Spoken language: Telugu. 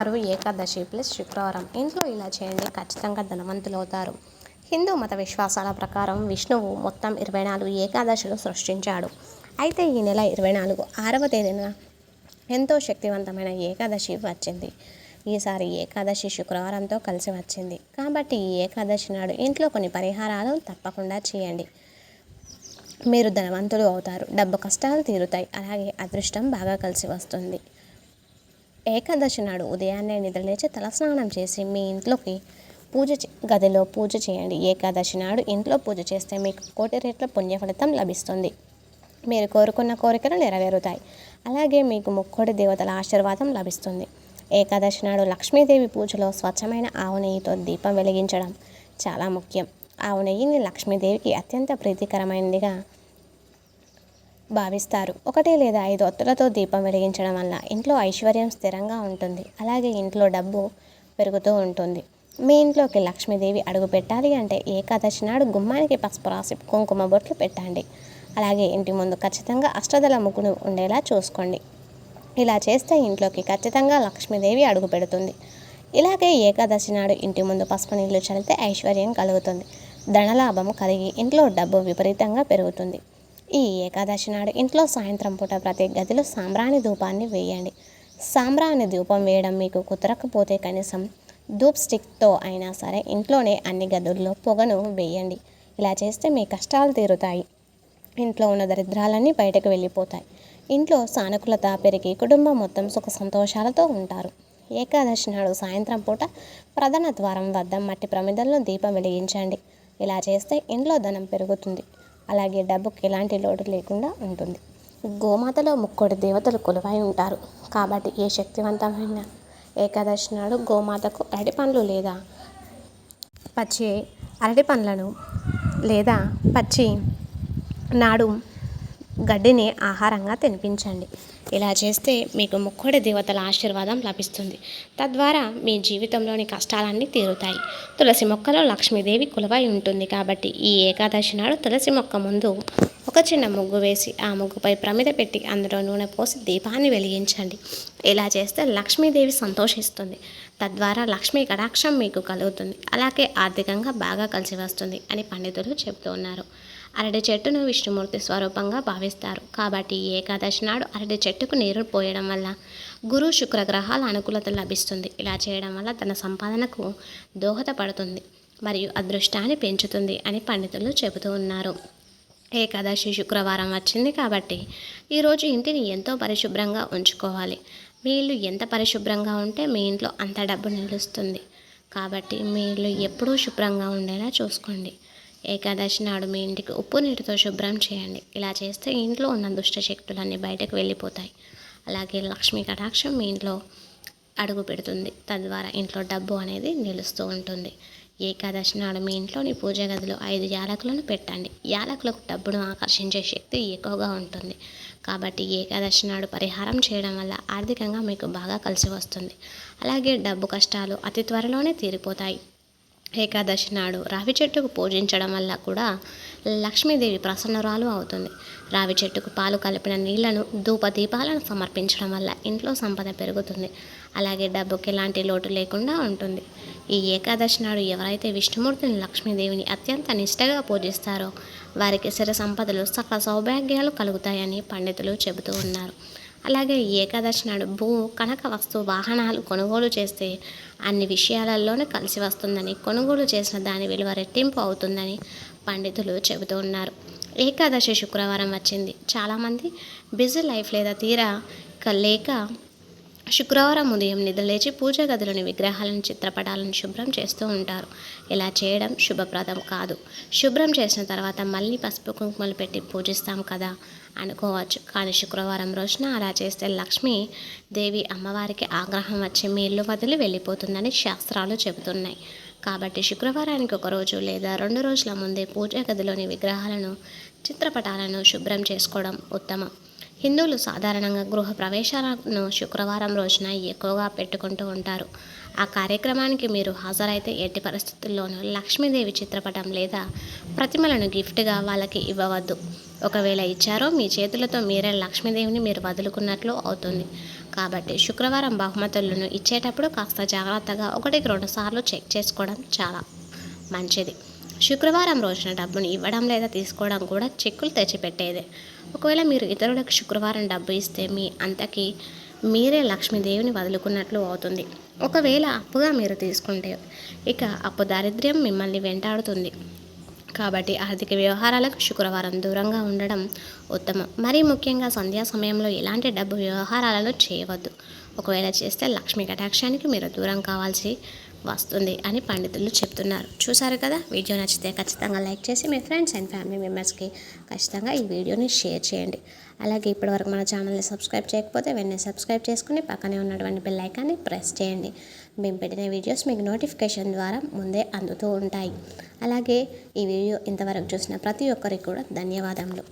వారు ఏకాదశి ప్లస్ శుక్రవారం. ఇంట్లో ఇలా చేయండి ఖచ్చితంగా ధనవంతులు అవుతారు హిందూ మత విశ్వాసాల ప్రకారం విష్ణువు మొత్తం ఇరవై నాలుగు ఏకాదశులు సృష్టించాడు. అయితే ఈ నెల ఇరవై నాలుగు ఆరవ తేదీన ఎంతో శక్తివంతమైన ఏకాదశి వచ్చింది. ఈసారి ఏకాదశి శుక్రవారంతో కలిసి వచ్చింది. కాబట్టి ఈ ఏకాదశి నాడు ఇంట్లో కొన్ని పరిహారాలు తప్పకుండా చేయండి. మీరు ధనవంతులు అవుతారు. డబ్బు కష్టాలు తీరుతాయి. అలాగే అదృష్టం బాగా కలిసి వస్తుంది. ఏకాదశి నాడు ఉదయాన్నే నిద్రలేచి తలస్నానం చేసి మీ ఇంట్లోకి పూజ గదిలో పూజ చేయండి. ఏకాదశి నాడు ఇంట్లో పూజ చేస్తే మీకు కోటి రేట్ల పుణ్య ఫలితం లభిస్తుంది. మీరు కోరుకున్న కోరికలు నెరవేరుతాయి. అలాగే మీకు ముక్కోటి దేవతల ఆశీర్వాదం లభిస్తుంది. ఏకాదశి నాడు లక్ష్మీదేవి పూజలో స్వచ్ఛమైన ఆవు నెయ్యితో దీపం వెలిగించడం చాలా ముఖ్యం. ఆవు నెయ్యిని లక్ష్మీదేవికి అత్యంత ప్రీతికరమైనదిగా భావిస్తారు. ఒకటి లేదా ఐదు ఒత్తులతో దీపం వెలిగించడం వల్ల ఇంట్లో ఐశ్వర్యం స్థిరంగా ఉంటుంది. అలాగే ఇంట్లో డబ్బు పెరుగుతూ ఉంటుంది. మీ ఇంట్లోకి లక్ష్మీదేవి అడుగు పెట్టాలి అంటే ఏకాదశి నాడు గుమ్మానికి పసుపు రాసి కుంకుమ బొట్లు పెట్టండి. అలాగే ఇంటి ముందు ఖచ్చితంగా అష్టదల ముగ్గును ఉండేలా చూసుకోండి. ఇలా చేస్తే ఇంట్లోకి ఖచ్చితంగా లక్ష్మీదేవి అడుగు పెడుతుంది. ఇలాగే ఏకాదశి నాడు ఇంటి ముందు పసుపు నీళ్ళు చల్లితే ఐశ్వర్యం కలుగుతుంది. ధనలాభం కలిగి ఇంట్లో డబ్బు విపరీతంగా పెరుగుతుంది. ఈ ఏకాదశి నాడు ఇంట్లో సాయంత్రం పూట ప్రతి గదిలో సాంబ్రాణి ధూపాన్ని వేయండి. సాంబ్రాణి ధూపం వేయడం మీకు కుదరకపోతే కనీసం ధూప్ స్టిక్తో అయినా సరే ఇంట్లోనే అన్ని గదుల్లో పొగను వేయండి. ఇలా చేస్తే మీ కష్టాలు తీరుతాయి. ఇంట్లో ఉన్న దరిద్రాలన్నీ బయటకు వెళ్ళిపోతాయి. ఇంట్లో సానుకూలత పెరిగి కుటుంబం మొత్తం సుఖ సంతోషాలతో ఉంటారు. ఏకాదశి నాడు సాయంత్రం పూట ప్రధాన ద్వారం వద్ద మట్టి ప్రమిదల్లో దీపం వెలిగించండి. ఇలా చేస్తే ఇంట్లో ధనం పెరుగుతుంది. అలాగే డబ్బుకి ఎలాంటి లోటు లేకుండా ఉంటుంది. గోమాతలో ముక్కోటి దేవతలు కొలువై ఉంటారు. కాబట్టి ఏ శక్తివంతమైన ఏకాదశి నాడు గోమాతకు అరటి పండ్లు లేదా పచ్చి అరటి పండ్లను లేదా పచ్చి నాడు గడ్డిని ఆహారంగా తినిపించండి. ఇలా చేస్తే మీకు ముక్కోడి దేవతల ఆశీర్వాదం లభిస్తుంది. తద్వారా మీ జీవితంలోని కష్టాలన్నీ తీరుతాయి. తులసి మొక్కలో లక్ష్మీదేవి కొలువై ఉంటుంది కాబట్టి ఈ ఏకాదశి నాడు తులసి మొక్క ముందు ఒక చిన్న ముగ్గు వేసి ఆ ముగ్గుపై ప్రమిద పెట్టి అందులో నూనె పోసి దీపాన్ని వెలిగించండి. ఇలా చేస్తే లక్ష్మీదేవి సంతోషిస్తుంది. తద్వారా లక్ష్మీ కటాక్షం మీకు కలుగుతుంది. అలాగే ఆర్థికంగా బాగా కలిసి వస్తుంది అని పండితులు చెబుతూ ఉన్నారు. అరటి చెట్టును విష్ణుమూర్తి స్వరూపంగా భావిస్తారు. కాబట్టి ఏకాదశి నాడు అరటి చెట్టుకు నీరు పోయడం వల్ల గురు శుక్ర గ్రహాల అనుకూలత లభిస్తుంది. ఇలా చేయడం వల్ల తన సంపాదనకు దోహదపడుతుంది మరియు అదృష్టాన్ని పెంచుతుంది అని పండితులు చెబుతూ ఉన్నారు. ఏకాదశి శుక్రవారం వచ్చింది కాబట్టి ఈరోజు ఇంటిని ఎంతో పరిశుభ్రంగా ఉంచుకోవాలి. మీ ఇల్లు ఎంత పరిశుభ్రంగా ఉంటే మీ ఇంట్లో అంత డబ్బు నిలుస్తుంది. కాబట్టి మీ ఇల్లు ఎప్పుడూ శుభ్రంగా ఉండేలా చూసుకోండి. ఏకాదశి నాడు మీ ఇంటికి ఉప్పు నీటితో శుభ్రం చేయండి. ఇలా చేస్తే ఇంట్లో ఉన్న దుష్ట శక్తులన్నీ బయటకు వెళ్ళిపోతాయి. అలాగే లక్ష్మీ కటాక్షం మీ ఇంట్లో అడుగు పెడుతుంది. తద్వారా ఇంట్లో డబ్బు అనేది నిలుస్తూ ఉంటుంది. ఏకాదశి నాడు మీ ఇంట్లోని పూజ గదిలో ఐదు యాలకులను పెట్టండి. యాలకులకు డబ్బును ఆకర్షించే శక్తి ఎక్కువగా ఉంటుంది. కాబట్టి ఏకాదశి నాడు పరిహారం చేయడం వల్ల ఆర్థికంగా మీకు బాగా కలిసి వస్తుంది. అలాగే డబ్బు కష్టాలు అతి త్వరలోనే తీరిపోతాయి. ఏకాదశి నాడు రావి చెట్టుకు పూజించడం వల్ల కూడా లక్ష్మీదేవి ప్రసన్నరాలు అవుతుంది. రావి చెట్టుకు పాలు కలిపిన నీళ్ళను ధూప దీపాలను సమర్పించడం వల్ల ఇంట్లో సంపద పెరుగుతుంది. అలాగే డబ్బుకి ఎలాంటి లోటు లేకుండా ఉంటుంది. ఈ ఏకాదశి నాడు ఎవరైతే విష్ణుమూర్తిని లక్ష్మీదేవిని అత్యంత నిష్టగా పూజిస్తారో వారికి సిర సంపదలు సకల సౌభాగ్యాలు కలుగుతాయని పండితులు చెబుతూ ఉన్నారు. అలాగే ఏకాదశి నాడు భూ కనక వస్తు వాహనాలు కొనుగోలు చేస్తే అన్ని విషయాలలోనే కలిసి వస్తుందని కొనుగోలు చేసిన దాని విలువ రెట్టింపు అవుతుందని పండితులు చెబుతూ ఉన్నారు. ఏకాదశి శుక్రవారం వచ్చింది. చాలామంది బిజీ లైఫ్ లేదా తీరా క- లేక శుక్రవారం ఉదయం నిద్రలేచి పూజా గదిలోని విగ్రహాలను చిత్రపటాలను శుభ్రం చేస్తూ ఉంటారు. ఇలా చేయడం శుభప్రదం కాదు. శుభ్రం చేసిన తర్వాత మళ్ళీ పసుపు కుంకుమలు పెట్టి పూజిస్తాం కదా? అనుకోవచ్చు. కానీ శుక్రవారం రోజున అలా చేస్తే లక్ష్మి దేవి అమ్మవారికి ఆగ్రహం వచ్చి మీ ఇల్లు వదిలి వెళ్ళిపోతుందని శాస్త్రాలు చెబుతున్నాయి. కాబట్టి శుక్రవారానికి ఒక రోజు లేదా రెండు రోజుల ముందే పూజా గదిలోని విగ్రహాలను చిత్రపటాలను శుభ్రం చేసుకోవడం ఉత్తమం. హిందువులు సాధారణంగా గృహ ప్రవేశాలను శుక్రవారం రోజున ఎక్కువగా పెట్టుకుంటూ ఉంటారు. ఆ కార్యక్రమానికి మీరు హాజరైతే ఎట్టి పరిస్థితుల్లోనూ లక్ష్మీదేవి చిత్రపటం లేదా ప్రతిమలను గిఫ్ట్గా వాళ్ళకి ఇవ్వవద్దు. ఒకవేళ ఇచ్చారో మీ చేతులతో మీరే లక్ష్మీదేవిని మీరు వదులుకున్నట్లు అవుతుంది. కాబట్టి శుక్రవారం బహుమతులను ఇచ్చేటప్పుడు కాస్త జాగ్రత్తగా ఒకటికి రెండు సార్లు చెక్ చేసుకోవడం చాలా మంచిది. శుక్రవారం రోజున డబ్బును ఇవ్వడం లేదా తీసుకోవడం కూడా చెక్కులు తెచ్చిపెట్టేదే. ఒకవేళ మీరు ఇతరులకు శుక్రవారం డబ్బు ఇస్తే మీ అంతకి మీరే లక్ష్మీదేవిని వదులుకున్నట్లు అవుతుంది. ఒకవేళ అప్పుగా మీరు తీసుకుంటే ఇక అప్పు దారిద్ర్యం మిమ్మల్ని వెంటాడుతుంది. కాబట్టి ఆర్థిక వ్యవహారాలకు శుక్రవారం దూరంగా ఉండడం ఉత్తమం. మరీ ముఖ్యంగా సంధ్యా సమయంలో ఎలాంటి డబ్బు వ్యవహారాలను చేయవద్దు. ఒకవేళ చేస్తే లక్ష్మీ కటాక్షానికి మీరు దూరం కావాల్సి వస్తుంది అని పండితులు చెప్తున్నారు. చూసారు కదా? వీడియో నచ్చితే ఖచ్చితంగా లైక్ చేసి మీ ఫ్రెండ్స్ అండ్ ఫ్యామిలీ మెంబర్స్కి ఖచ్చితంగా ఈ వీడియోని షేర్ చేయండి. అలాగే ఇప్పటివరకు మన ఛానల్ని సబ్స్క్రైబ్ చేయకపోతే వెంటనే సబ్స్క్రైబ్ చేసుకుని పక్కనే ఉన్నటువంటి బెల్ ఐకాన్ని ప్రెస్ చేయండి. మేము పెట్టిన వీడియోస్ మీకు నోటిఫికేషన్ ద్వారా ముందే అందుతూ ఉంటాయి. అలాగే ఈ వీడియో ఇంతవరకు చూసిన ప్రతి ఒక్కరికి కూడా ధన్యవాదములు.